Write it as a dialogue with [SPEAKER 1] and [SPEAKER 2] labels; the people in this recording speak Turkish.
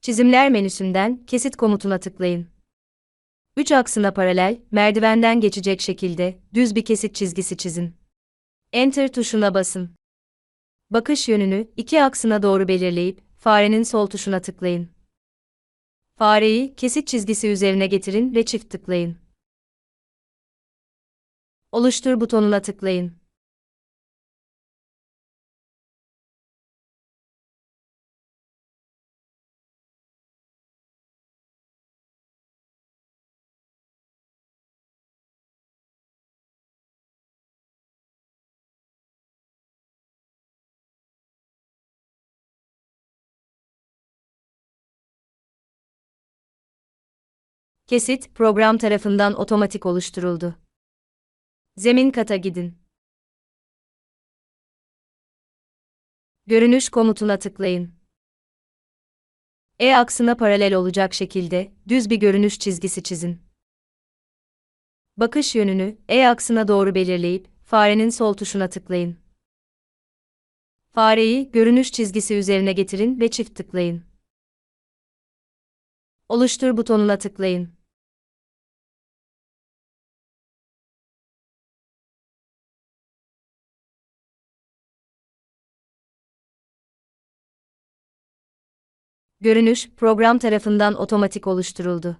[SPEAKER 1] Çizimler menüsünden kesit komutuna tıklayın. 3 aksına paralel, merdivenden geçecek şekilde düz bir kesit çizgisi çizin. Enter tuşuna basın. Bakış yönünü iki aksına doğru belirleyip farenin sol tuşuna tıklayın. Fareyi kesit çizgisi üzerine getirin ve çift tıklayın. Oluştur butonuna tıklayın. Kesit, program tarafından otomatik oluşturuldu. Zemin kata gidin. Görünüş komutuna tıklayın. E aksına paralel olacak şekilde düz bir görünüş çizgisi çizin. Bakış yönünü E aksına doğru belirleyip farenin sol tuşuna tıklayın. Fareyi görünüş çizgisi üzerine getirin ve çift tıklayın. Oluştur butonuna tıklayın. Görünüş, program tarafından otomatik oluşturuldu.